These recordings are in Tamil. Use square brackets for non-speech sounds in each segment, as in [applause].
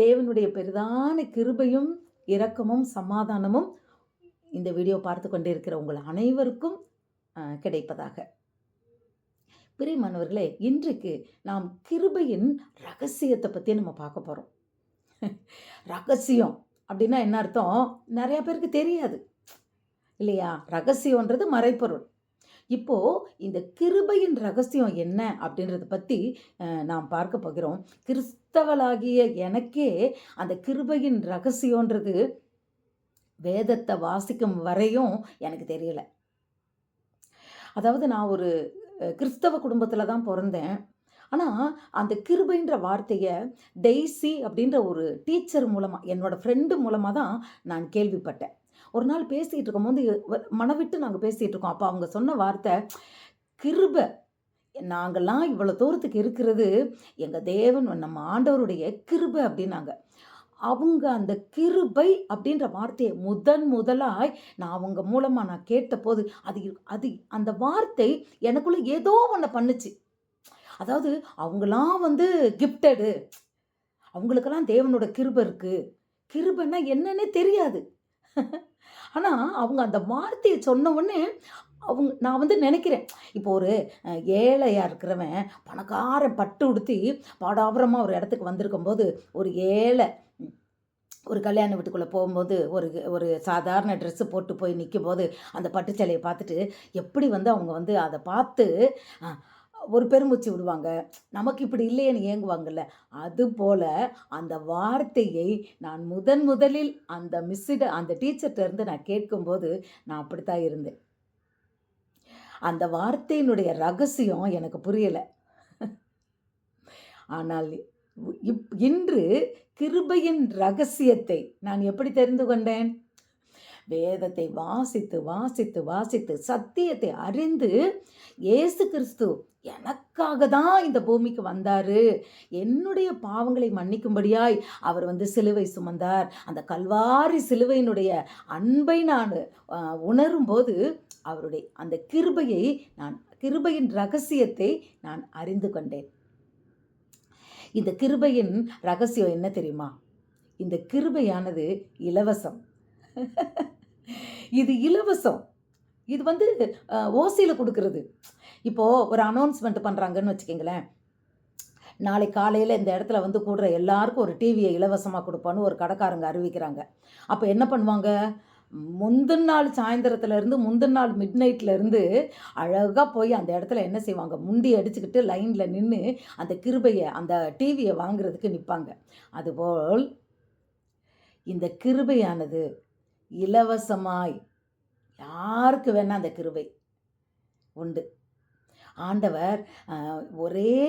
தேவனுடைய பெரிதான கிருபையும் இரக்கமும் சமாதானமும் இந்த வீடியோ பார்த்து கொண்டிருக்கிற உங்கள் அனைவருக்கும் கிடைப்பதாக. பிரியமானவர்களே இன்றைக்கு நாம் கிருபையின் ரகசியத்தை பற்றி நம்ம பார்க்க போகிறோம் ரகசியம் அப்படின்னா என்ன அர்த்தம்? நிறையா பேருக்கு தெரியாது. இல்லையா? ரகசியம்ன்றது மறைப்பொருள் இப்போ இந்த கிருபையின் ரகசியம் என்ன அப்படின்றத பற்றி நாம் பார்க்க போகிறோம். கிறிஸ்தவளாகிய எனக்கே அந்த கிருபையின் ரகசியன்றது வேதத்தை வாசிக்கும் வரையும் எனக்கு தெரியல. அதாவது நான் ஒரு கிறிஸ்தவ குடும்பத்தில் தான் பிறந்தேன். ஆனால் அந்த கிருபைன்ற வார்த்தையை டெய்ஸி அப்படின்ற ஒரு டீச்சர் மூலமாக என்னோடய ஃப்ரெண்டு மூலமாக தான் நான் கேள்விப்பட்டேன். ஒரு நாள் பேசிகிட்டு இருக்கும்போது வ- மனவிட்டு நாங்கள் பேசிகிட்டு இருக்கோம் அப்போ அவங்க சொன்ன வார்த்தை கிருபை நாங்கள்லாம் இவ்வளோ தூரத்துக்கு இருக்கிறது எங்கள் தேவன் நம்ம ஆண்டவருடைய கிருபை அப்படின்னாங்க. அவங்க அந்த கிருபை அப்படின்ற வார்த்தையை முதன் முதலாய் நான் அவங்க மூலமாக நான் கேட்டபோது அது அது அந்த வார்த்தை எனக்குள்ள ஏதோ ஒன்று பண்ணுச்சு. அதாவது அவங்களாம் வந்து கிஃப்டடு அவங்களுக்கெல்லாம் தேவனோட கிருபை இருக்குது கிருபைன்னா என்னன்னே தெரியாது. ஆனால் அவங்க அந்த வார்த்தையை சொன்ன உடனே அவங்க நான் வந்து நினைக்கிறேன். இப்போ ஒரு ஏழையாக இருக்கிறவன் பணக்காரன் பட்டு உடுத்தி பாடாபுரமாக ஒரு இடத்துக்கு வந்திருக்கும்போது ஒரு ஏழை ஒரு கல்யாண வீட்டுக்குள்ளே போகும்போது ஒரு ஒரு சாதாரண ட்ரெஸ்ஸு போட்டு போய் நிற்கும் போது அந்த பட்டு சேலையை பார்த்துட்டு எப்படி வந்து அவங்க வந்து அதை பார்த்து ஒரு பெருமூச்சு விடுவாங்க. நமக்கு இப்படி இல்லையேன்னு ஏங்குவாங்கல்ல. அதுபோல் அந்த வார்த்தையை நான் முதன் முதலில் அந்த மிஸ்ஸிட அந்த டீச்சர்கிட்ட இருந்து நான் கேட்கும்போது நான் அப்படித்தான் இருந்தேன். அந்த வார்த்தையினுடைய ரகசியம் எனக்கு புரியலை. ஆனால் இப் இன்று கிருபையின் ரகசியத்தை நான் எப்படி தெரிந்து கொண்டேன்? வேதத்தை வாசித்து வாசித்து வாசித்து சத்தியத்தை அறிந்து ஏசு கிறிஸ்து எனக்காக தான் இந்த பூமிக்கு வந்தார். என்னுடைய பாவங்களை மன்னிக்கும்படியாய் அவர் வந்து சிலுவை சுமந்தார். அந்த கல்வாரி சிலுவையினுடைய அன்பை நான் உணரும்போது அவருடைய அந்த கிருபையை நான் கிருபையின் ரகசியத்தை நான் அறிந்து கொண்டேன். இந்த கிருபையின் ரகசியம் என்ன தெரியுமா? இந்த கிருபையானது இலவசம். [laughs] இது இலவசம். இது வந்து ஓசியில் கொடுக்கறது. இப்போது ஒரு அனௌன்ஸ்மெண்ட் பண்ணுறாங்கன்னு வச்சுக்கிங்களேன். நாளை காலையில் இந்த இடத்துல வந்து கூடுற எல்லாருக்கும் ஒரு டிவியை இலவசமாக கொடுப்பான்னு ஒரு கடைக்காரங்க அறிவிக்கிறாங்க. அப்போ என்ன பண்ணுவாங்க? முந்தின நாள் சாயந்தரத்துலேருந்து முந்தின நாள் மிட் நைட்லேருந்து அழகாக போய் அந்த இடத்துல என்ன செய்வாங்க? முண்டி அடிச்சுக்கிட்டு லைனில் நின்று அந்த கிருபையை அந்த டிவியை வாங்குறதுக்கு நிற்பாங்க அதுபோல் இந்த கிருபையானது இலவசமாய். யாருக்கு வேணால் அந்த கிருபை உண்டு. ஆண்டவர் ஒரே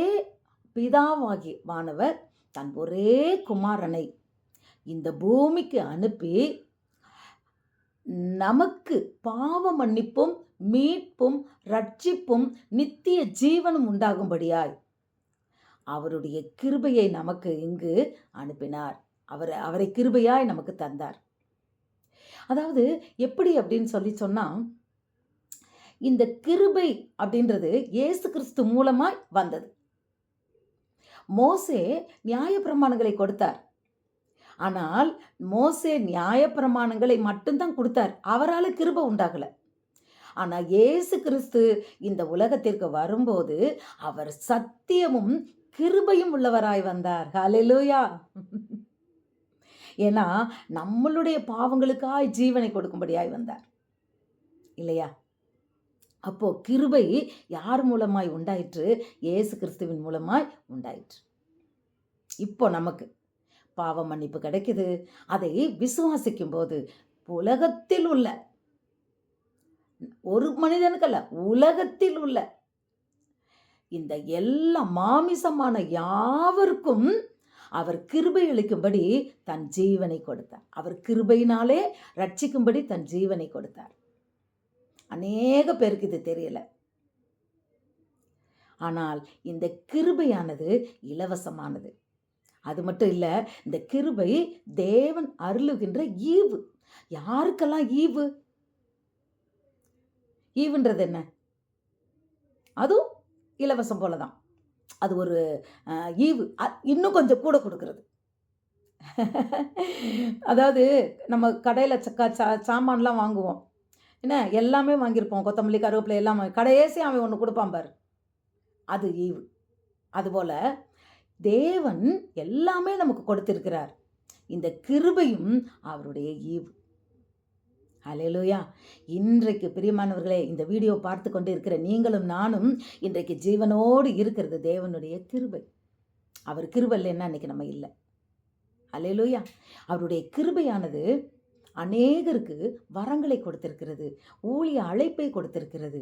பிதாவாகி மாணவர் தன் ஒரே குமாரனை இந்த பூமிக்கு அனுப்பி நமக்கு பாவ மன்னிப்பும் மீட்பும் ரட்சிப்பும் நித்திய ஜீவனும் உண்டாகும்படியாய் அவருடைய கிருபையை நமக்கு இங்கு அனுப்பினார். அவர் அவரை கிருபையாய் நமக்கு தந்தார். அதாவது எப்படி அப்படின்னு சொல்லி சொன்னால் இந்த கிருபை அப்படின்றது இயேசு கிறிஸ்து மூலமாய் வந்தது. மோசே நியாயப்பிரமாணங்களை கொடுத்தார். ஆனால் மோசே நியாயப்பிரமாணங்களை மட்டும்தான் கொடுத்தார். அவரால் கிருபை உண்டாகலை. ஆனால் இயேசு கிறிஸ்து இந்த உலகத்திற்கு வரும்போது அவர் சத்தியமும் கிருபையும் உள்ளவராய் வந்தார். ஹalleluya. ஏன்னா நம்மளுடைய பாவங்களுக்காய் ஜீவனை கொடுக்கும்படியாய் வந்தார். இல்லையா? அப்போ கிருபை யார் மூலமாய் உண்டாயிற்று? இயேசு கிறிஸ்துவின் மூலமாய் உண்டாயிற்று. இப்போ நமக்கு பாவ மன்னிப்பு கிடைக்குது. அதை விசுவாசிக்கும் போது உலகத்தில் உள்ள ஒரு மனிதனுக்கல்ல உலகத்தில் உள்ள இந்த எல்லா மாமிசமான யாவருக்கும் அவர் கிருபை அளிக்கும்படி தன் ஜீவனை கொடுத்தார். அவர் கிருபையினாலே ரட்சிக்கும்படி தன் ஜீவனை கொடுத்தார். அநேக பேருக்கு இது தெரியல. ஆனால் இந்த கிருபையானது இலவசமானது. அது மட்டும் இல்லை இந்த கிருபை தேவன் அருளுகின்ற ஈவு. யாருக்கெல்லாம் ஈவு? ஈவுன்றது என்ன? அதுவும் இலவசம் போல தான் அது ஒரு ஈவு அ- இன்னும் கொஞ்சம் கூட கொடுக்கறது அதாவது நம்ம கடையில் சக்கா சா சாமான்லாம் வாங்குவோம். என்ன எல்லாமே வாங்கியிருப்போம். கொத்தமல்லி, கருவேப்பிலை எல்லாம் வாங்கி அவன் ஒன்று கொடுப்பான் பாரு. அது ஈவு. அதுபோல் தேவன் எல்லாமே நமக்கு கொடுத்திருக்கிறார். இந்த கிருபையும் அவருடைய ஈவு. ஹalleluya! இன்றைக்கு பிரியமானவர்களே, இந்த வீடியோ பார்த்து கொண்டு இருக்கிற நீங்களும் நானும் இன்றைக்கு ஜீவனோடு இருக்கிறது தேவனுடைய கிருபை. அவர் கிருபை இல்லைன்னா இன்னைக்கு நம்ம இல்லை ஹalleluya! அவருடைய கிருபையானது அநேகருக்கு வரங்களை கொடுத்திருக்கிறது. ஊழிய அழைப்பை கொடுத்திருக்கிறது.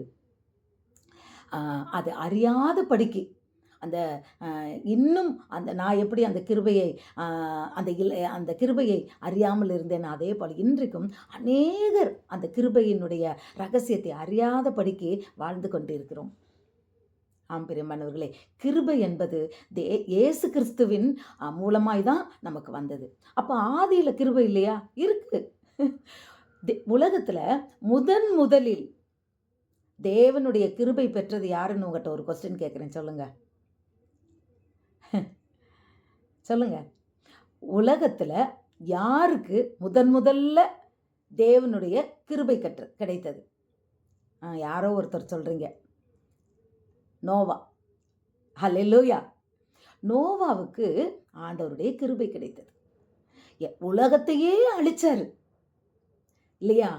அது அறியாத படிக்கு அந்த இன்னும் அந்த நான் எப்படி அந்த கிருபையை அந்த இல் அந்த கிருபையை அறியாமல் இருந்தேன் அதே போல் இன்றைக்கும் அநேகர் அந்த கிருபையினுடைய ரகசியத்தை அறியாதபடிக்கு வாழ்ந்து கொண்டிருக்கிறோம். ஆம் பிரியமானவர்களே, கிருபை என்பது தே இயேசு கிறிஸ்துவின் மூலமாய் தான் நமக்கு வந்தது. அப்போ ஆதியில் கிருபை இல்லையா? இருக்கு. உலகத்தில் முதன் முதலில் தேவனுடைய கிருபை பெற்றது யாருன்னு உங்கள்கிட்ட ஒரு கொஸ்டின் கேட்குறேன் சொல்லுங்கள் சொல்லுங்க. உலகத்தில் யாருக்கு முதன் முதல்ல தேவனுடைய கிருபை கற்று கிடைத்தது? யாரோ ஒருத்தர் சொல்கிறீங்க நோவா. ஹலெல்லூயா நோவாவுக்கு ஆண்டவருடைய கிருபை கிடைத்தது. எ உலகத்தையே அழிச்சார் இல்லையா?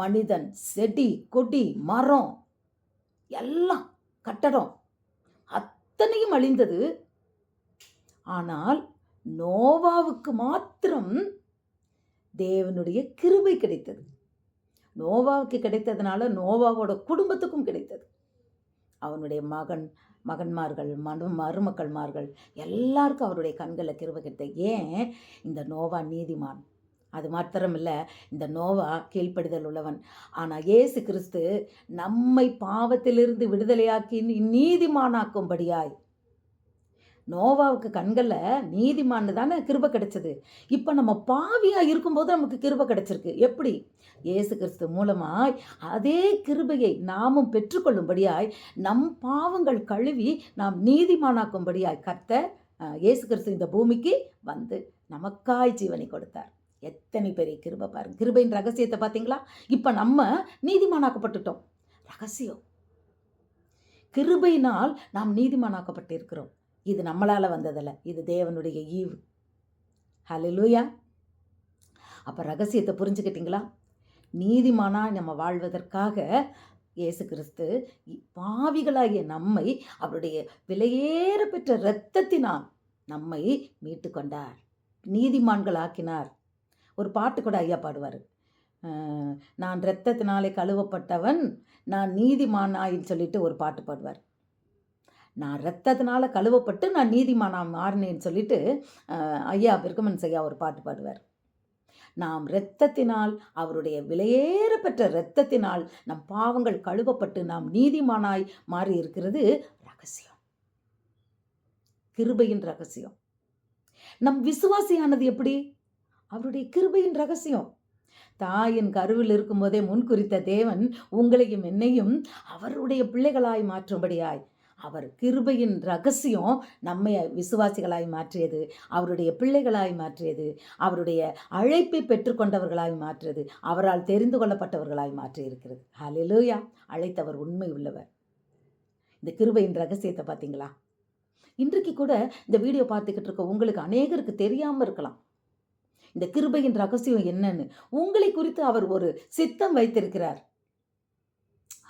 மனிதன், செடி, கொடி, மரம் எல்லாம் கட்டடம் அத்தனையும் அழிந்தது. ஆனால் நோவாவுக்கு மாத்திரம் தேவனுடைய கிருபை கிடைத்தது. நோவாவுக்கு கிடைத்ததுனால நோவாவோட குடும்பத்துக்கும் கிடைத்தது. அவனுடைய மகன், மகன்மார்கள், மனு மருமக்கள்மார்கள் எல்லாருக்கும் அவருடைய கண்களை கிருபை கிடைத்தது. ஏன்? இந்த நோவா நீதிமான். அது மாத்திரமில்லை இந்த நோவா கீழ்ப்படிதல் உள்ளவன். ஆனால் இயேசு கிறிஸ்து நம்மை பாவத்திலிருந்து விடுதலையாக்கி நீதிமானாக்கும்படியாய் நோவாவுக்கு கண்களில் நீதிமான்னு தானே கிருப கிடைச்சது. இப்போ நம்ம பாவியாக இருக்கும்போது நமக்கு கிருப கிடைச்சிருக்கு. எப்படி? இயேசு கிறிஸ்து மூலமாய் அதே கிருபையை நாமும் பெற்றுக்கொள்ளும்படியாய் நம் பாவங்கள் கழுவி நாம் நீதிமானாக்கும்படியாய் கர்த்த இயேசு கிறிஸ்து இந்த பூமிக்கு வந்து நமக்காய் ஜீவனை கொடுத்தார். எத்தனை பெரிய கிருபை பாருங்க. கிருபையின் ரகசியத்தை பார்த்தீங்களா? இப்போ நம்ம நீதிமானாக்கப்பட்டுட்டோம். ரகசியம். கிருபையினால் நாம் நீதிமானாக்கப்பட்டிருக்கிறோம். இது நம்மளால் வந்ததில்ல இது தேவனுடைய ஈவு. ஹalleluya! அப்போ ரகசியத்தை புரிஞ்சுக்கிட்டீங்களா? நீதிமானாய் நம்ம வாழ்வதற்காக இயேசு கிறிஸ்து பாவிகளாகிய நம்மை அவருடைய விலையேற பெற்ற இரத்தத்தினால் நம்மை மீட்டு கொண்டார். நீதிமான்களாக்கினார். ஒரு பாட்டு கூட ஐயா பாடுவார் நான் இரத்தத்தினாலே கழுவப்பட்டவன், நான் நீதிமானாயின்னு சொல்லிட்டு ஒரு பாட்டு பாடுவார். நான் ரத்தத்தினால் கழுவப்பட்டு நான் நீதிமானா மாறினேன்னு சொல்லிட்டு ஐயா பிர்கமன்ஸ் ஐயா ஒரு பாட்டு பாடுவார். நாம் இரத்தத்தினால் அவருடைய விலையேறப்பெற்ற இரத்தத்தினால் நம் பாவங்கள் கழுவப்பட்டு நாம் நீதிமானாய் மாறி இருக்கிறது ரகசியம். கிருபையின் ரகசியம். நம் விசுவாசியானது எப்படி? அவருடைய கிருபையின் ரகசியம். தாயின் கருவில் இருக்கும்போதே முன்குறித்த தேவன் உங்களையும் என்னையும் அவருடைய பிள்ளைகளாய் மாற்றும்படியாய் அவர் கிருபையின் ரகசியம் நம்மை விசுவாசிகளாய் மாற்றியது. அவருடைய பிள்ளைகளாய் மாற்றியது. அவருடைய அழைப்பை பெற்றுக்கொண்டவர்களாய் மாற்றியது. அவரால் தெரிந்து கொள்ளப்பட்டவர்களாய் மாற்றியிருக்கிறது. ஹலிலூயா அழைத்தவர் உண்மை உள்ளவர். இந்த கிருபையின் ரகசியத்தை பார்த்தீங்களா? இன்றைக்கு கூட இந்த வீடியோ பார்த்துக்கிட்டு இருக்க உங்களுக்கு அநேகருக்கு தெரியாமல் இருக்கலாம். இந்த கிருபையின் ரகசியம் என்னன்னு. உங்களை குறித்து அவர் ஒரு சித்தம் வைத்திருக்கிறார்.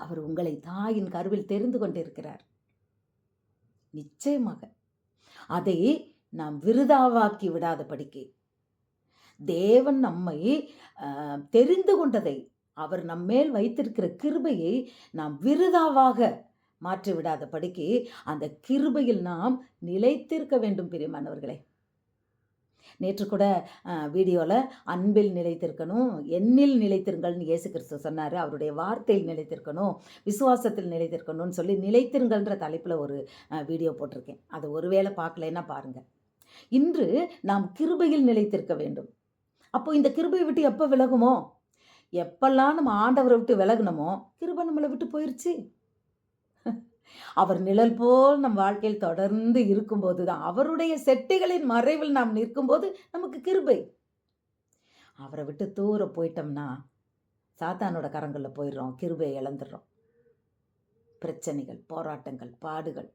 அவர் உங்களை தாயின் கருவில் தெரிந்து கொண்டிருக்கிறார். நிச்சயமாக. அதை நாம் விருதாவாக்கி விடாதபடிக்கு. தேவன் நம்மை தெரிந்து கொண்டதை, அவர் நம்மேல் வைத்திருக்கிற கிருபையை நாம் விருதாவாக மாற்றி விடாதபடிக்கு, அந்த கிருபையில் நாம் நிலைத்திருக்க வேண்டும் பிரியமானவர்களே. நேற்று கூட வீடியோவில் அன்பில் நிலைத்திருக்கணும், எண்ணில் நிலைத்திருங்கள்னு இயேசு கிறிஸ்து சொன்னார் அவருடைய வார்த்தையில் நிலைத்திருக்கணும், விசுவாசத்தில் நிலைத்திருக்கணும்னு சொல்லி நிலைத்திருங்கள்ன்ற தலைப்பில் ஒரு வீடியோ போட்டிருக்கேன். அது ஒருவேளை பார்க்கலன்னா பாருங்கள் இன்று நாம் கிருபையில் நிலைத்திருக்க வேண்டும். அப்போ இந்த கிருபையை விட்டு எப்போ விலகுமோ? எப்பெல்லாம் நம்ம ஆண்டவரை விட்டு விலகுனோமோ, கிருபை நம்மளை விட்டு போயிடுச்சு அவர் நிழல் போல் நம் வாழ்க்கையில் தொடர்ந்து இருக்கும்போது தான் அவருடைய செட்டிகளின் மறைவில் நாம் நிற்கும்போது நமக்கு கிருபை. அவரை விட்டு தூர போயிட்டோம்னா சாத்தானோட கரங்களில் போயிடுறோம் கிருபையை இழந்துடுறோம். பிரச்சனைகள் போராட்டங்கள் பாடுகள்.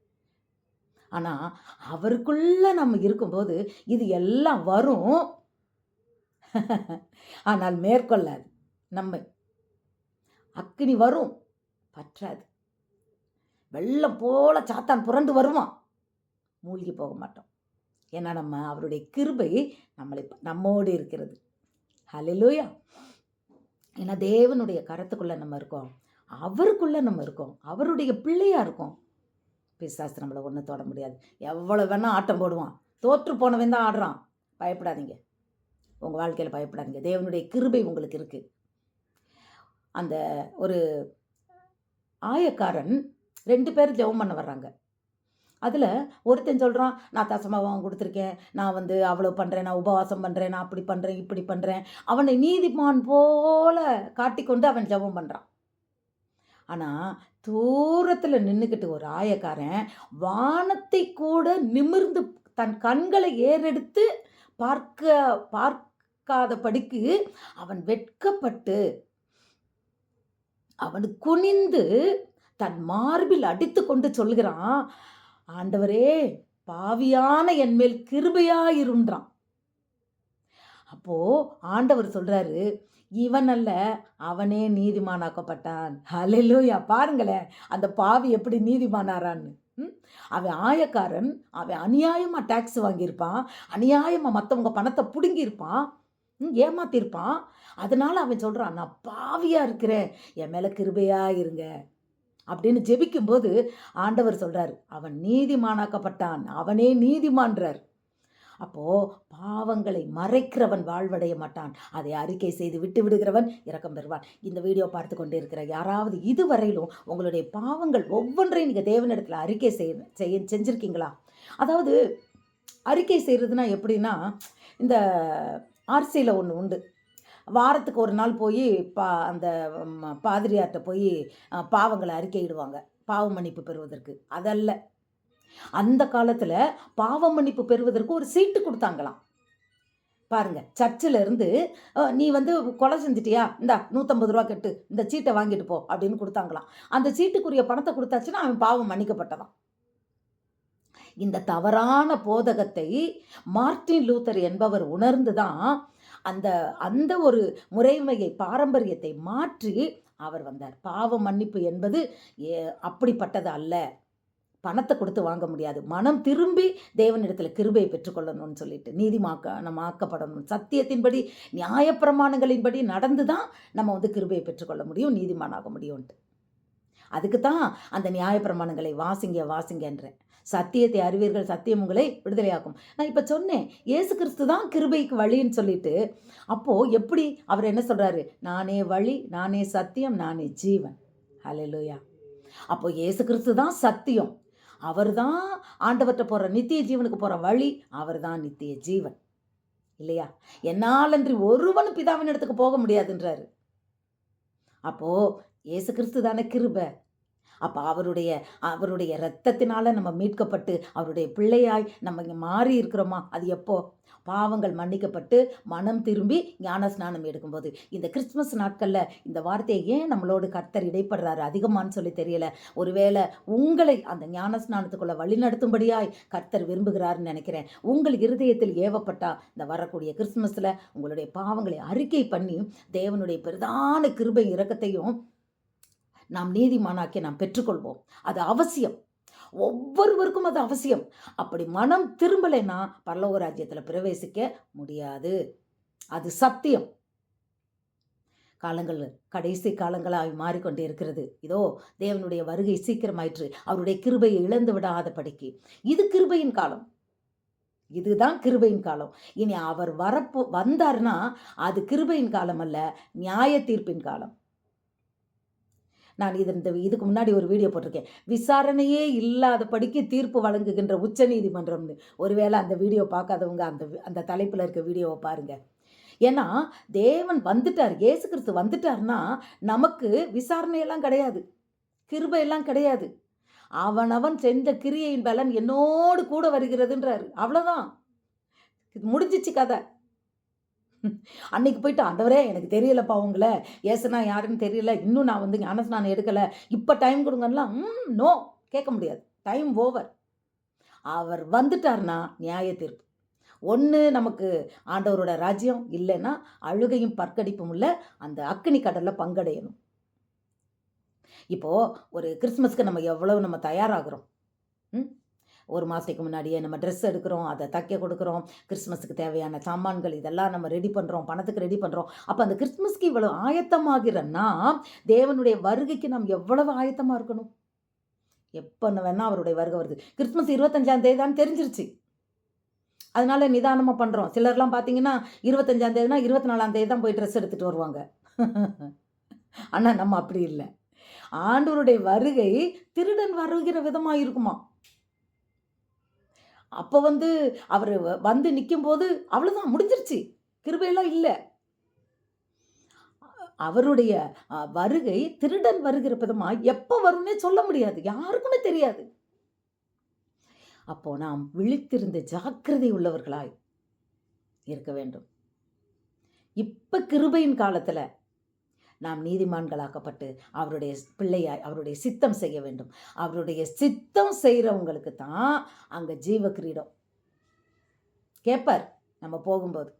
ஆனால் அவருக்குள்ளே நம்ம இருக்கும்போது இது எல்லாம் வரும். [laughs] ஆனால் மேற்கொள்ளாது. நம்மை. அக்னி வரும். பற்றாது. வெள்ளம் போல சாத்தான் புரண்டு வருவான். மூழ்கி போக மாட்டோம். ஏன்னா நம்ம அவருடைய கிருபை நம்மளை நம்மோடு இருக்கிறது. ஹalleluya. ஏன்னா தேவனுடைய கரத்துக்குள்ளே நம்ம இருக்கோம். அவருக்குள்ளே நம்ம இருக்கோம். அவருடைய பிள்ளையாக இருக்கோம். பிசாசு நம்மளை ஒன்றும் தொட முடியாது. எவ்வளோ வேணால் ஆட்டம் போடுவான். தோற்று போனவன் தான் ஆடுறான். பயப்படாதீங்க. உங்கள் வாழ்க்கையில் பயப்படாதீங்க. தேவனுடைய கிருபை உங்களுக்கு இருக்குது அந்த ஒரு ஆயக்காரன் ரெண்டு பேர் ஜெபம் பண்ண வர்றாங்க. அதில் ஒருத்தன் சொல்கிறான் நான் தசமாவம் கொடுத்துருக்கேன். நான் வந்து அவ்வளோ பண்ணுறேன் நான் உபவாசம் பண்ணுறேன் நான் அப்படி பண்ணுறேன் இப்படி பண்ணுறேன் அவனை நீதிமான் போல காட்டிக்கொண்டு அவன் ஜெபம் பண்ணுறான் ஆனால் தூரத்தில் நின்றுக்கிட்டு ஒரு ஆயக்காரன் வானத்தை கூட நிமிர்ந்து தன் கண்களை ஏறெடுத்து பார்க்க பார்க்காதபடிக்கு அவன் வெட்கப்பட்டு அவன் குனிந்து தன் மார்பில் அடித்து கொண்டு சொல்கிறான் ஆண்டவரே பாவியான என் மேல் கிருபையாயிருன்றான். அப்போ ஆண்டவர் சொல்றாரு இவன் அல்ல அவனே நீதிமானாக்கப்பட்டான். ஹalleluya. பாருங்களேன் அந்த பாவி எப்படி நீதிமானாரான்னு. ம்? அவன் ஆயக்காரன் அவன் அநியாயமாக டேக்ஸ் வாங்கியிருப்பான் அநியாயமாக மற்றவங்க பணத்தை பிடுங்கியிருப்பான் ம், ஏமாத்திருப்பான் அதனால அவன் சொல்கிறான் நான் பாவியாக இருக்கிறேன் என் மேலே கிருபையாக இருங்க அப்படின்னு ஜெபிக்கும்போது ஆண்டவர் சொல்கிறார் அவன் நீதிமானாக்கப்பட்டான் அவனே நீதிமான்றார். அப்போது பாவங்களை மறைக்கிறவன் வாழ்வடைய மாட்டான். அதை அறிக்கை செய்து விட்டு விடுகிறவன் இறக்கம் பெறுவான். இந்த வீடியோ பார்த்து கொண்டு இருக்கிற யாராவது இதுவரையிலும் உங்களுடைய பாவங்கள் ஒவ்வொன்றையும் நீங்கள் தேவனிடத்தில் அறிக்கை செய்ய செஞ்சுருக்கீங்களா? அதாவது அறிக்கை செய்கிறதுனா எப்படின்னா இந்த ஆர்சியில் ஒன்று உண்டு. வாரத்துக்கு ஒரு நாள் போய் பா அந்த பாதிரியார்கிட்ட போய் பாவங்களை அறிக்கையிடுவாங்க. பாவ மன்னிப்பு பெறுவதற்கு. அதல்ல. அந்த காலத்தில் பாவ மன்னிப்பு பெறுவதற்கு ஒரு சீட்டு கொடுத்தாங்களாம். பாருங்க சர்ச்சில் இருந்து நீ வந்து கொலை செஞ்சிட்டியா? இந்தா நூற்றம்பது ரூபா கெட்டு. இந்த சீட்டை வாங்கிட்டு போ அப்படின்னு கொடுத்தாங்களாம். அந்த சீட்டுக்குரிய பணத்தை கொடுத்தாச்சுன்னா அவன் பாவம் மன்னிக்கப்பட்டதான் இந்த தவறான போதகத்தை மார்ட்டின் லூத்தர் என்பவர் உணர்ந்து தான் அந்த அந்த ஒரு முறைமையை பாரம்பரியத்தை மாற்றி அவர் வந்தார். பாவ மன்னிப்பு என்பது ஏ- அப்படிப்பட்டது அல்ல. பணத்தை கொடுத்து வாங்க முடியாது. மனம் திரும்பி தேவனிடத்தில் கிருபையை பெற்றுக்கொள்ளணும்னு சொல்லிட்டு நீதிமாக்க நம்ம ஆக்கப்படணும். சத்தியத்தின்படி நியாயப்பிரமாணங்களின்படி நடந்து தான் நம்ம வந்து கிருபையை பெற்றுக்கொள்ள முடியும் நீதிமானாக முடியும்ன்ட்டு. அதுக்கு தான் அந்த நியாயப்பிரமாணங்களை வாசிங்க வாசிங்கன்றேன். சத்தியத்தை அறிவீர்கள் சத்தியம் உங்களை விடுதலையாக்கும். நான் இப்போ சொன்னேன் இயேசு கிறிஸ்து தான் கிருபைக்கு வழின்னு சொல்லிட்டு அப்போது எப்படி அவர் என்ன சொல்கிறாரு நானே வழி நானே சத்தியம் நானே ஜீவன். ஹalleluya. அப்போ இயேசு கிறிஸ்து தான் சத்தியம். அவர் தான் ஆண்டவர்கிட்ட போகிற நித்திய ஜீவனுக்கு போகிற வழி அவர் தான் நித்திய ஜீவன். இல்லையா? என்னாலன்றி ஒருவனும் பிதாவின் இடத்துக்கு போக முடியாதுன்றாரு. அப்போது இயேசு கிறிஸ்து தானே கிருபை. அப்போ அவருடைய அவருடைய இரத்தத்தினால் நம்ம மீட்கப்பட்டு அவருடைய பிள்ளையாய் நம்ம இங்கே மாறி இருக்கிறோமா? அது எப்போ? பாவங்கள் மன்னிக்கப்பட்டு மனம் திரும்பி ஞான ஸ்நானம் எடுக்கும்போது. இந்த கிறிஸ்மஸ் நாட்களில் இந்த வார்த்தையை ஏன் நம்மளோடு கர்த்தர் இடைப்படுறாரு? அதிகமான்னு சொல்லி தெரியல. ஒருவேளை உங்களை அந்த ஞான ஸ்நானத்துக்குள்ளே வழிநடத்தும்படியாய் கர்த்தர் விரும்புகிறாருன்னு நினைக்கிறேன். உங்கள் இருதயத்தில் ஏவப்பட்டா இந்த வரக்கூடிய கிறிஸ்மஸில் உங்களுடைய பாவங்களை அறிக்கை பண்ணி தேவனுடைய பெரிதான கிருபை இறக்கத்தையும் நாம் நீதிமானாக்கி நாம் பெற்றுக்கொள்வோம். அது அவசியம். ஒவ்வொருவருக்கும் அது அவசியம். அப்படி மனம் திரும்பலைன்னா பரலோக ராஜ்யத்தில் பிரவேசிக்க முடியாது. அது சத்தியம். காலங்கள் கடைசி காலங்களாக மாறிக்கொண்டே இருக்கிறது. இதோ தேவனுடைய வருகை சீக்கிரமாயிற்று. அவருடைய கிருபையை இழந்து விடாத படிக்கு இது கிருபையின் காலம். இதுதான் கிருபையின் காலம். இனி அவர் வரப்போ வந்தார்னா அது கிருபையின் காலம் அல்ல நியாய தீர்ப்பின் காலம். நான் இது இந்த இதுக்கு முன்னாடி ஒரு வீடியோ போட்டிருக்கேன். விசாரணையே இல்லாத படிக்கு தீர்ப்பு வழங்குகின்ற உச்ச நீதிமன்றம்னு ஒருவேளை அந்த வீடியோ பார்க்காதவங்க அந்த அந்த தலைப்பில் இருக்க வீடியோவை பாருங்கள் ஏன்னா தேவன் வந்துட்டார் இயேசு கிறிஸ்து வந்துட்டார்னா நமக்கு விசாரணையெல்லாம் கிடையாது. கிருபையெல்லாம் கிடையாது. அவனவன் செஞ்ச கிரியையின் பலன் என்னோடு கூட வருகிறதுன்றாரு. அவ்வளோதான் முடிஞ்சிச்சு கதை. அன்னைக்கு போயிட்டு ஆண்டவரே எனக்கு தெரியலப்பா உங்களை ஏசுனா யாருன்னு தெரியல. இன்னும் நான் வந்து ஞானஸ்நானம் எடுக்கலை. இப்போ டைம் கொடுங்கன்னா ம் நோ கேட்க முடியாது. டைம் ஓவர் அவர் வந்துட்டார்னா நியாய தீர்ப்பு. ஒன்று நமக்கு ஆண்டவரோட ராஜ்யம் இல்லைன்னா அழுகையும் பற்கடிப்பும் உள்ள அந்த அக்கினி கடலில் பங்கடையணும். இப்போது ஒரு கிறிஸ்மஸ்க்கு நம்ம எவ்வளவு நம்ம தயாராகிறோம்? ஒரு மாதத்துக்கு முன்னாடியே நம்ம ட்ரெஸ் எடுக்கிறோம் அதை தைக்க கொடுக்குறோம் கிறிஸ்மஸுக்கு தேவையான சாமான்கள் இதெல்லாம் நம்ம ரெடி பண்ணுறோம் பணத்துக்கு ரெடி பண்ணுறோம் அப்போ அந்த கிறிஸ்மஸ்க்கு இவ்வளோ ஆயத்தமாகிறன்னா தேவனுடைய வருகைக்கு நாம் எவ்வளவு ஆயத்தமாக இருக்கணும்? எப்போ வேணால் அவருடைய வருகை வருது. கிறிஸ்மஸ் இருபத்தஞ்சாம் தேதி தான் தெரிஞ்சிருச்சு. அதனால நிதானமாக பண்ணுறோம் சிலர்லாம் பார்த்தீங்கன்னா இருபத்தஞ்சாம் தேதினா இருபத்தி நாலாம் தேதி தான் போய் ட்ரெஸ் எடுத்துகிட்டு வருவாங்க. ஆனால் நம்ம அப்படி இல்லை. ஆண்டவருடைய வருகை திருடன் வருகிற விதமாக இருக்குமா அப்போ வந்து அவர் வந்து நிற்கும்போது அவ்வளோதான் முடிஞ்சிருச்சு. கிருபையெல்லாம் இல்லை. அவருடைய வருகை திருடன் வருகிற விதமா எப்போ வரும்னே சொல்ல முடியாது. யாருக்குமே தெரியாது. அப்போ நாம் விழித்திருந்த ஜாக்கிரதை உள்ளவர்களாய் இருக்க வேண்டும். இப்போ கிருபையின் காலத்தில் நாம் நீதிமான்களாக்கப்பட்டு அவருடைய பிள்ளையாய் அவருடைய சித்தம் செய்ய வேண்டும். அவருடைய சித்தம் செய்கிறவங்களுக்கு தான் அங்கே ஜீவ கிரீடம் கேட்பார் நம்ம போகும்போது.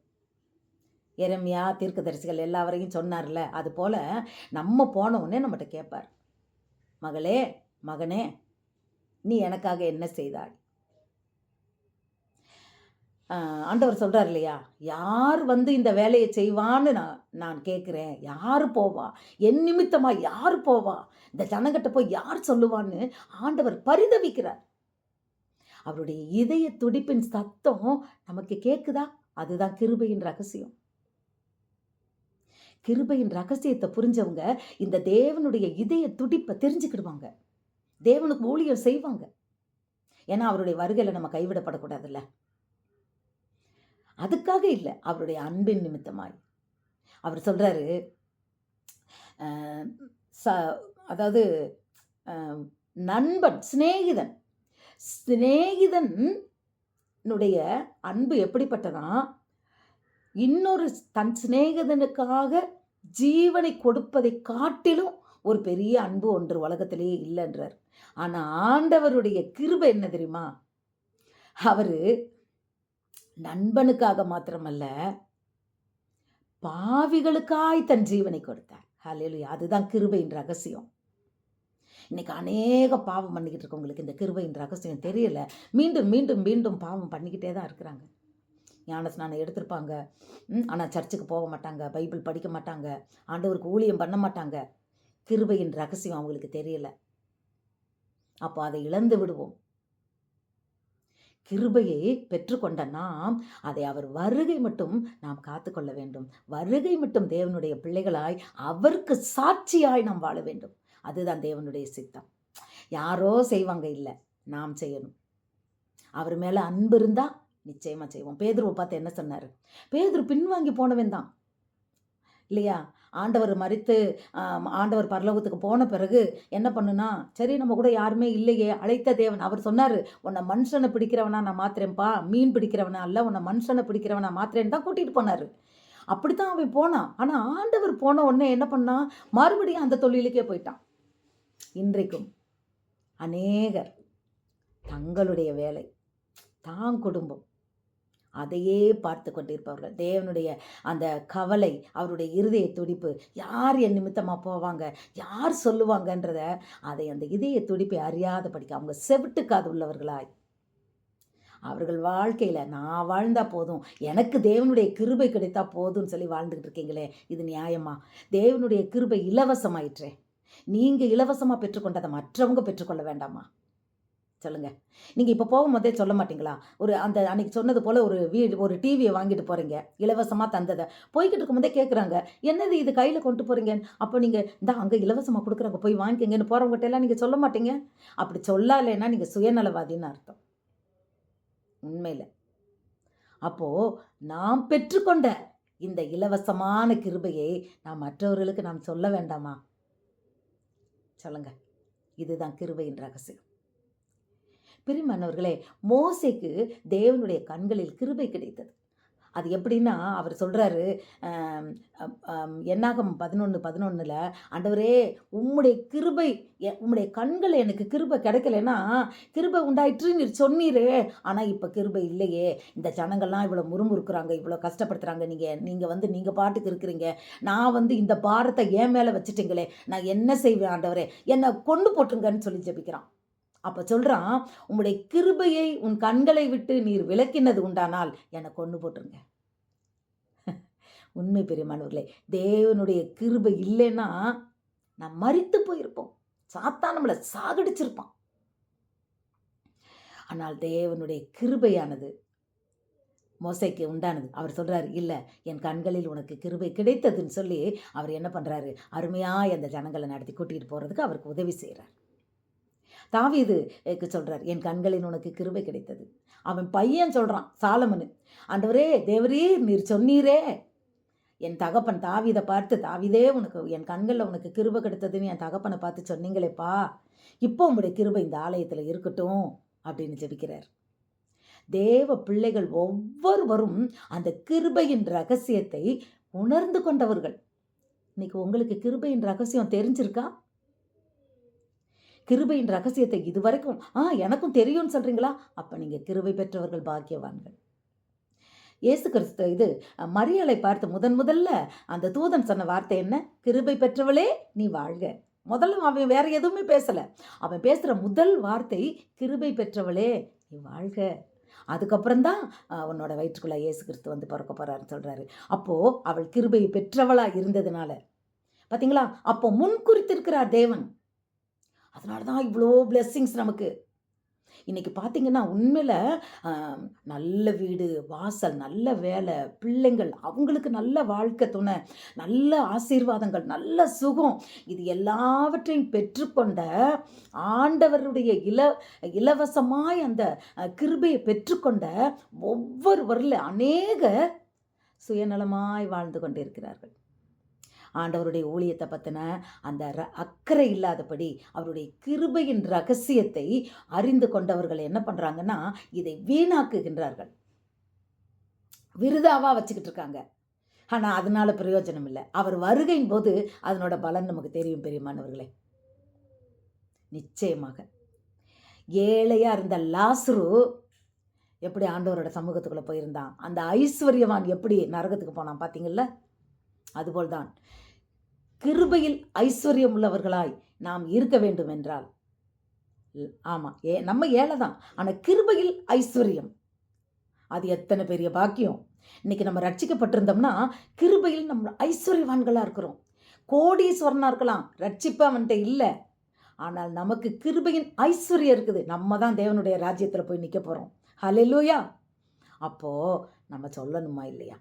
எரமியா தீர்க்கதரிசிகள் எல்லாவரையும் சொன்னார்ல அது போல் நம்ம போன உடனே நம்மகிட்ட கேட்பார் மகளே மகனே நீ எனக்காக என்ன செய்தாய்? ஆண்டவர் சொல்கிறார் இல்லையா? யார் வந்து இந்த வேலையை செய்வான்னு நான் நான் கேட்குறேன். யார் போவா? என் நிமித்தமாக யார் போவா? இந்த ஜனங்கிட்ட போய் யார் சொல்லுவான்னு ஆண்டவர் பரிதவிக்கிறார். அவருடைய இதய துடிப்பின் சத்தம் நமக்கு கேட்குதா அதுதான் கிருபையின் ரகசியம். கிருபையின் ரகசியத்தை புரிஞ்சவங்க இந்த தேவனுடைய இதய துடிப்பை தெரிஞ்சுக்கிடுவாங்க. தேவனுக்கு ஊழியம் செய்வாங்க. ஏன்னா அவருடைய வருகையில் நம்ம கைவிடப்படக்கூடாதுல்ல. அதுக்காக இல்லை அவருடைய அன்பின் நிமித்தமாய். அவர் சொல்கிறாரு ச அதாவது நண்பன் சிநேகிதன். சிநேகிதனுடைய அன்பு எப்படிப்பட்டதா இன்னொரு தன் சிநேகிதனுக்காக ஜீவனை கொடுப்பதை காட்டிலும் ஒரு பெரிய அன்பு ஒன்று உலகத்திலேயே இல்லைன்றார். ஆனால் ஆண்டவருடைய கிருபை என்ன தெரியுமா? அவர் நண்பனுக்காக மாத்திரமல்ல பாவிகளுக்காய் தன் ஜீவனை கொடுத்தார். ஹலேலுயா அதுதான் கிருபையின் ரகசியம். இன்னைக்கு அநேக பாவம் பண்ணிக்கிட்டு இருக்கவங்களுக்கு இந்த கிருபையின் ரகசியம் தெரியல. மீண்டும் மீண்டும் மீண்டும் பாவம் பண்ணிக்கிட்டே தான் இருக்கிறாங்க. ஞானஸ்நானம் எடுத்திருப்பாங்க. ஆனால் சர்ச்சுக்கு போக மாட்டாங்க. பைபிள் படிக்க மாட்டாங்க. ஆண்டவருக்கு ஊழியம் பண்ண மாட்டாங்க. கிருபையின் ரகசியம் அவங்களுக்கு தெரியல. அப்போ அதை இழந்து விடுவோம். கிருபையை பெற்றுக்கொண்ட நாம் அதை அவர் வருகை மட்டும் நாம் காத்துக்கொள்ள வேண்டும். வருகை மட்டும் தேவனுடைய பிள்ளைகளாய் அவருக்கு சாட்சியாய் நாம் வாழ வேண்டும். அதுதான் தேவனுடைய சித்தம். யாரோ செய்வாங்க இல்லை நாம் செய்யணும். அவர் மேலே அன்பு இருந்தால் நிச்சயமாக செய்வோம். பேதுருவை பார்த்து என்ன சொன்னார்? பேதுரு பின்வாங்கி போனவன் தான். இல்லையா? ஆண்டவர் மறித்து ஆண்டவர் பரலோகத்துக்கு போன பிறகு என்ன பண்ணுனா சரி நம்ம கூட யாருமே இல்லையே அழைத்த தேவன். அவர் சொன்னார் உன்னை மனுஷனை பிடிக்கிறவனா நான் மாத்திரேன்ப்பா மீன் பிடிக்கிறவனா அல்ல உன்னை மனுஷனை பிடிக்கிறவனா மாத்திரேன்னு தான் கூட்டிகிட்டு போனார். அப்படித்தான் அவன் போனான். ஆனால் ஆண்டவர் போன உடனே என்ன பண்ணான் மறுபடியும் அந்த தொழிலுக்கே போயிட்டான். இன்றைக்கும் அநேகர் தங்களுடைய வேலை தான் குடும்பம். அதையே பார்த்து கொண்டிருப்பவர்கள். தேவனுடைய அந்த கவலை அவருடைய இருதய துடிப்பு யார் என் நிமித்தமாக போவாங்க? யார் சொல்லுவாங்கன்றத அதை அந்த இதய துடிப்பை அறியாத படிக்க அவங்க செவிட்டுக்காது உள்ளவர்களாய். அவர்கள் வாழ்க்கையில் நான் வாழ்ந்தா போதும் எனக்கு தேவனுடைய கிருபை கிடைத்தா போதும்னு சொல்லி வாழ்ந்துக்கிட்டு இருக்கீங்களே இது நியாயமா? தேவனுடைய கிருபை இலவசமாயிற்றே. நீங்கள் இலவசமாக பெற்றுக்கொண்டதை மற்றவங்க பெற்றுக்கொள்ள வேண்டாமா? சொல்லுங்கள் நீங்கள் இப்போ போகும்போதே சொல்ல மாட்டீங்களா? ஒரு அந்த அன்னைக்கு சொன்னது போல் ஒரு வீடு ஒரு டிவியை வாங்கிட்டு போகிறீங்க இலவசமாக தந்ததை. போய்கிட்டு இருக்கும்போதே கேட்குறாங்க என்னது இது கையில் கொண்டு போகிறீங்க அப்போ நீங்கள் இந்த அங்கே இலவசமாக கொடுக்குறாங்க போய் வாங்கிக்கங்கன்னு போகிறவங்ககிட்ட எல்லாம் நீங்கள் சொல்ல மாட்டீங்க? அப்படி சொல்லலைன்னா நீங்கள் சுயநலவாதின்னு அர்த்தம். உண்மையில். அப்போது நாம் பெற்றுக்கொண்ட இந்த இலவசமான கிருபையை நாம் மற்றவர்களுக்கு நாம் சொல்ல வேண்டாமா? சொல்லுங்கள் இதுதான் கிருபையின் ரகசியம். பிரிமானவர்களே மோசைக்கு தேவனுடைய கண்களில் கிருபை கிடைத்தது. அது எப்படின்னா அவர் சொல்கிறாரு என்னாகம் பதினொன்று பதினொன்றில் ஆண்டவரே உம்முடைய கிருபை உம்முடைய கண்கள் எனக்கு கிருபை கிடைக்கலன்னா கிருபை உண்டாயிற்று நீர் சொன்னீரே. ஆனால் இப்போ கிருபை இல்லையே. இந்த ஜனங்கள்லாம் இவ்வளோ முறுமுறுக்குறாங்க இவ்வளோ கஷ்டப்படுத்துகிறாங்க நீங்கள் நீங்கள் வந்து நீங்கள் பாட்டுக்கு இருக்கிறீங்க. நான் வந்து இந்த பாரத்தை என் மேலே வச்சுட்டீங்களே. நான் என்ன செய்வேன் ஆண்டவரே? என்னை கொண்டு போட்டுருங்கன்னு சொல்லி ஜெபிக்கிறான். அப்போ சொல்கிறான் உங்களுடைய கிருபையை உன் கண்களை விட்டு நீர் விலக்கினது உண்டானால் என்னை கொண்டு போட்டுருங்க. [laughs] உண்மை பெரியமானவர்களே தேவனுடைய கிருபை இல்லைன்னா நான் மறித்து போயிருப்போம். சாத்தான் நம்மளை சாகடிச்சிருப்பான். ஆனால் தேவனுடைய கிருபையானது மோசைக்கு உண்டானது. அவர் சொல்கிறாரு இல்லை என் கண்களில் உனக்கு கிருபை கிடைத்ததுன்னு சொல்லி அவர் என்ன பண்ணுறாரு அருமையாக அந்த ஜனங்களை நடத்தி கூட்டிகிட்டு போகிறதுக்கு அவருக்கு உதவி செய்கிறார் தாவீது சொல்கிறார் என் கண்களில் உனக்கு கிருபை கிடைத்தது. அவன் பையன் சொல்கிறான் சாலமனு. ஆண்டவரே தேவரீர் நீர் சொன்னீரே. என் தகப்பன் தாவிதை பார்த்து தாவிதே உனக்கு என் கண்களில் உனக்கு கிருபை கிடைத்ததுன்னு என் தகப்பனை பார்த்து சொன்னீங்களேப்பா. இப்போ உங்களுடைய கிருபை இந்த ஆலயத்தில் இருக்கட்டும் அப்படின்னு ஜெபிக்கிறார். தேவ பிள்ளைகள் ஒவ்வொருவரும் அந்த கிருபையின் ரகசியத்தை உணர்ந்து கொண்டவர்கள். இன்னைக்கு உங்களுக்கு கிருபையின் ரகசியம் தெரிஞ்சிருக்கா? கிருபையின் ரகசியத்தை இதுவரைக்கும் ஆ எனக்கும் தெரியும்னு சொல்றீங்களா? அப்ப நீங்க கிருபை பெற்றவர்கள் பாக்கியவான்கள். இயேசு கிறிஸ்து இது அஹ், மரியாளை பார்த்து முதன் முதல்ல அந்த தூதன் சொன்ன வார்த்தை என்ன? கிருபை பெற்றவளே நீ வாழ்க. முதல்ல அவன் வேற எதுவுமே பேசல. அவன் பேசுற முதல் வார்த்தை கிருபை பெற்றவளே நீ வாழ்க. அதுக்கப்புறம் தான் உன்னோட வயிற்றுக்குள்ள இயேசு கிறிஸ்து வந்து பிறக்க போறாருன்னு சொல்றாரு. அப்போ அவள் கிருபை பெற்றவளா இருந்ததுனால. பார்த்தீங்களா அப்போ முன் குறித்திருக்கிறார் தேவன். அதனால தான் இவ்வளோ பிளெஸ்ஸிங்ஸ் நமக்கு. இன்றைக்கி பார்த்திங்கன்னா உண்மையில் நல்ல வீடு வாசல் நல்ல வேலை பிள்ளைங்கள் அவங்களுக்கு நல்ல வாழ்க்கை துணை நல்ல ஆசீர்வாதங்கள் நல்ல சுகம் இது எல்லாவற்றையும் பெற்றுக்கொண்ட ஆண்டவருடைய இல இலவசமாய் அந்த கிருபையை பெற்றுக்கொண்ட ஒவ்வொருவரில் அநேக சுயநலமாய் வாழ்ந்து கொண்டிருக்கிறார்கள். ஆண்டவருடைய ஊழியத்தை பற்றின அந்த ர- அக்கறை இல்லாதபடி அவருடைய கிருபையின் ரகசியத்தை அறிந்து கொண்டவர்கள் என்ன பண்ணுறாங்கன்னா இதை வீணாக்குகின்றார்கள். விருதாவாக வச்சுக்கிட்டு இருக்காங்க. ஆனால் அதனால் பிரயோஜனம் இல்லை. அவர் வருகையின் போது அதனோட பலன் நமக்கு தெரியும் பெரியமானவர்களே. நிச்சயமாக. ஏழையாக இருந்த லாசுரு எப்படி ஆண்டவரோட சமூகத்துக்குள்ளே போயிருந்தான்? அந்த ஐஸ்வர்யவான் எப்படி நரகத்துக்கு போனான் பார்த்தீங்களா அதுபோல்தான். கிருபையில் ஐஸ்வர்யம் உள்ளவர்களாய் நாம் இருக்க வேண்டும் என்றால் ஆமாம் ஏ நம்ம ஏழை தான் ஆனால் கிருபையில் ஐஸ்வர்யம். அது எத்தனை பெரிய பாக்கியம். இன்னைக்கு நம்ம ரட்சிக்கப்பட்டிருந்தோம்னா கிருபையில் நம்ம ஐஸ்வர்யவான்களாக இருக்கிறோம். கோடீஸ்வரனாக இருக்கலாம் ரட்சிப்பு அவன்கிட்ட இல்லை. ஆனால் நமக்கு கிருபையின் ஐஸ்வர்யம் இருக்குது. நம்ம தான் தேவனுடைய ராஜ்யத்தில் போய் நிற்க போகிறோம் ஹலெல்லூயா அப்போது நம்ம சொல்லணுமா இல்லையா?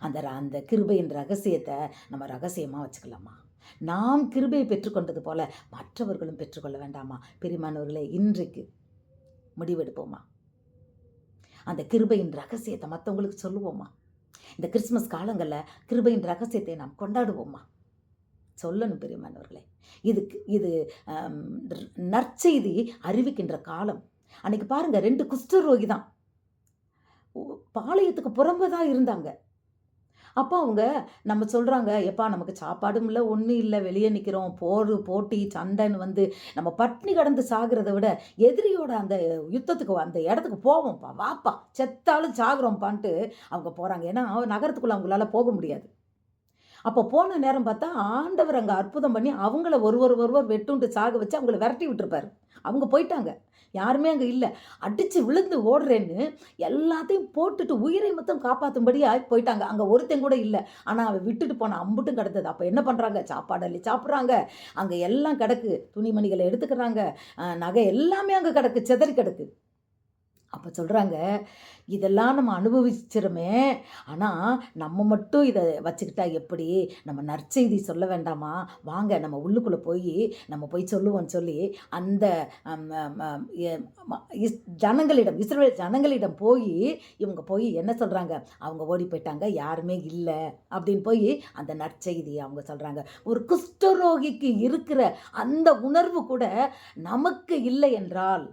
அந்த ர- அந்த கிருபையின் ரகசியத்தை நம்ம ரகசியமாக வச்சுக்கலாமா? நாம் கிருபையை பெற்றுக்கொண்டது போல மற்றவர்களும் பெற்றுக்கொள்ள வேண்டாமா? பெரியமானவர்களே இன்றைக்கு முடிவெடுப்போமா? அந்த கிருபையின் ரகசியத்தை மற்றவங்களுக்கு சொல்லுவோமா? இந்த கிறிஸ்மஸ் காலங்களில் கிருபையின் ரகசியத்தை நாம் கொண்டாடுவோமா? சொல்லணும் பெரியமானவர்களே. இதுக்கு இது நற்செய்தி அறிவிக்கின்ற காலம். அன்னைக்கு பாருங்க ரெண்டு குஷ்டரோகி தான் பாளையத்துக்கு புறம்பே தான் இருந்தாங்க. அப்போ அவங்க நம்ம சொல்கிறாங்க எப்பா நமக்கு சாப்பாடும் இல்லை ஒன்றும் இல்லை வெளியே நிற்கிறோம் போர் போட்டி சண்டைன்னு வந்து நம்ம பட்னி கடந்து சாகிறத விட எதிரியோட அந்த யுத்தத்துக்கு அந்த இடத்துக்கு போவோம்ப்பா வாப்பா செத்தாலும் சாகுறோம்ப்பான்ட்டு அவங்க போகிறாங்க ஏன்னா நகரத்துக்குள்ளே அவங்களால போக முடியாது. அப்போ போன நேரம் பார்த்தா ஆண்டவர் அங்கே அற்புதம் பண்ணி அவங்கள ஒருவர் ஒருவர் வெட்டுண்டு சாக வச்சு அவங்கள விரட்டி விட்டுருப்பாரு. அவங்க போயிட்டாங்க. யாருமே அங்கே இல்லை. அடித்து விழுந்து ஓடுறேன்னு எல்லாத்தையும் போட்டுட்டு உயிரை மொத்தம் காப்பாற்றும்படியாக போயிட்டாங்க. அங்கே ஒருத்தன் கூட இல்லை. ஆனால் அவன் விட்டுட்டு போன அம்புட்டும் கிடந்தது. அப்போ என்ன பண்ணுறாங்க சாப்பாடு அள்ளி சாப்பிட்றாங்க. அங்கே எல்லாம் கிடக்கு. துணிமணிகளை எடுத்துக்கிறாங்க. நகை எல்லாமே அங்கே கிடக்கு. சிதறி கிடக்கு. அப்போ சொல்கிறாங்க இதெல்லாம் நம்ம அனுபவிச்சிருமே. ஆனால் நம்ம மட்டும் இதை வச்சுக்கிட்டா எப்படி? நம்ம நற்செய்தி சொல்ல வேண்டாமா? வாங்க நம்ம உள்ளுக்குள்ளே போய் நம்ம போய் சொல்லுவோம்னு சொல்லி அந்த இஸ்- ஜனங்களிடம் இஸ்ரேல் ஜனங்களிடம் போய் இவங்க போய் என்ன சொல்கிறாங்க அவங்க ஓடி போயிட்டாங்க யாருமே இல்லை. அப்படின்னு போய் அந்த நற்செய்தி அவங்க சொல்கிறாங்க ஒரு குஷ்டரோகிக்கு இருக்கிற அந்த உணர்வு கூட நமக்கு இல்லை என்றால்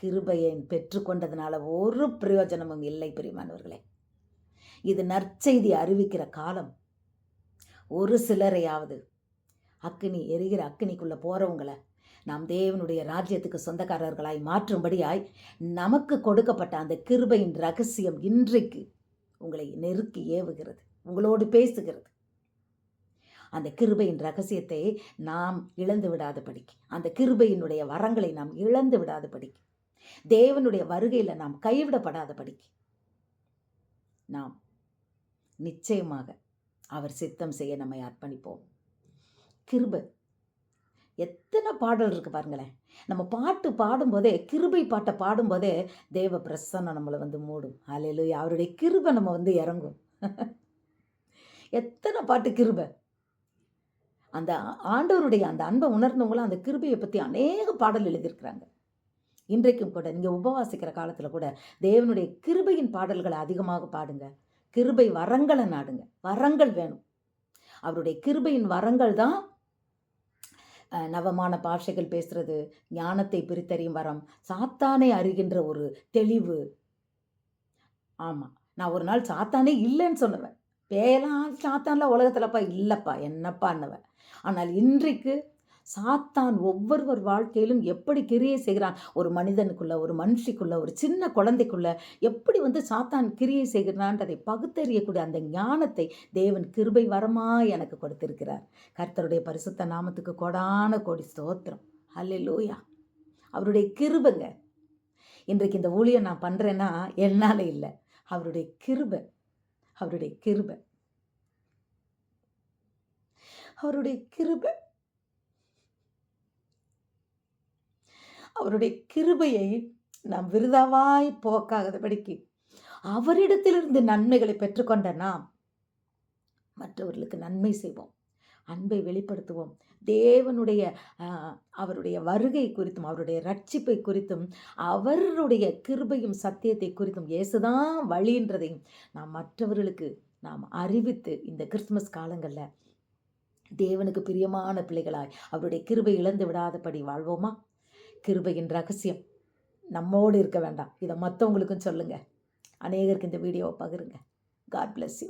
கிருபையை பெற்றுக்கொண்டதுனால ஒரு பிரயோஜனமும் இல்லை பிரியமானவர்களே. இது நற்செய்தி அறிவிக்கிற காலம். ஒரு சிலரையாவது அக்கினி எரிகிற அக்கினிக்குள்ளே போகிறவங்களை நாம் தேவனுடைய ராஜ்யத்துக்கு சொந்தக்காரர்களாய் மாற்றும்படியாய் நமக்கு கொடுக்கப்பட்ட அந்த கிருபையின் ரகசியம் இன்றைக்கு உங்களை நெருக்கி ஏவுகிறது உங்களோடு பேசுகிறது. அந்த கிருபையின் ரகசியத்தை நாம் இழந்து விடாத படிக்கு அந்த கிருபையினுடைய வரங்களை நாம் இழந்து விடாதபடிக்கு தேவனுடைய வருகையில் நாம் கைவிடப்படாதபடிக்கு நாம் நிச்சயமாக அவர் சித்தம் செய்ய நம்மை அர்ப்பணிப்போம். கிருபை. எத்தனை பாடல் இருக்கு பாருங்களேன். நம்ம பாட்டு பாடும்போதே கிருபை பாட்டை பாடும்போதே தேவ பிரசன்னம் நம்மளை வந்து மூடும். அலையில அவருடைய கிருபை நம்ம வந்து இறங்கும். எத்தனை பாட்டு கிருபை. அந்த ஆண்டவருடைய அந்த அன்பை உணர்ந்தவங்களும் அந்த கிருபையை பற்றி அநேக பாடல் எழுதியிருக்கிறாங்க. இன்றைக்கும் கூட நீங்கள் உபவாசிக்கிற காலத்தில் கூட தேவனுடைய கிருபையின் பாடல்களை அதிகமாக பாடுங்க. கிருபை வரங்களை நாடுங்க. வரங்கள் வேணும். அவருடைய கிருபையின் வரங்கள் தான் நவமான பாஷைகள் பேசுறது ஞானத்தை பிரித்தறியும் வரம் சாத்தானை அறிகின்ற ஒரு தெளிவு. ஆமாம் நான் ஒரு நாள் சாத்தானே இல்லைன்னு சொன்னவன். பேயெல்லாம் சாத்தான்லாம் உலகத்திலப்பா இல்லைப்பா என்னப்பான்னுவன். ஆனால் இன்றைக்கு சாத்தான் ஒவ்வொருவர் வாழ்க்கையிலும் எப்படி கிரியை செய்கிறான்? ஒரு மனிதனுக்குள்ள ஒரு மனுஷிக்குள்ள ஒரு சின்ன குழந்தைக்குள்ள எப்படி வந்து சாத்தான் கிரியை செய்கிறான்றதை பகுத்தறியக்கூடிய அந்த ஞானத்தை தேவன் கிருபை வரமா எனக்கு கொடுத்திருக்கிறார். கர்த்தருடைய பரிசுத்த நாமத்துக்கு கொடான கோடி ஸ்தோத்திரம். அல்ல லூயா அவருடைய கிருபங்க. இன்றைக்கு இந்த ஊழியம் நான் பண்ணுறேன்னா என்னால் இல்லை. அவருடைய கிருபை. அவருடைய கிருபை. அவருடைய கிருபை. அவருடைய கிருபையை நாம் விருதாவாய் போக்காதபடிக்கு அவரிடத்திலிருந்து நன்மைகளை பெற்றுக்கொண்ட நாம் மற்றவர்களுக்கு நன்மை செய்வோம். அன்பை வெளிப்படுத்துவோம். தேவனுடைய அவருடைய வருகை குறித்தும் அவருடைய ரட்சிப்பை குறித்தும் அவருடைய கிருபையும் சத்தியத்தை குறித்தும் இயேசுதான் வழின்றதையும் நாம் மற்றவர்களுக்கு நாம் அறிவித்து இந்த கிறிஸ்துமஸ் காலங்களில் தேவனுக்கு பிரியமான பிள்ளைகளாய் அவருடைய கிருபை இழந்து விடாதபடி வாழ்வோமா? கிருபையின் ரகசியம். நம்மோடு இருக்க வேண்டாம். இதை மற்றவங்களுக்கும் சொல்லுங்கள் அநேகருக்கு இந்த வீடியோவை பகிருங்க. God bless you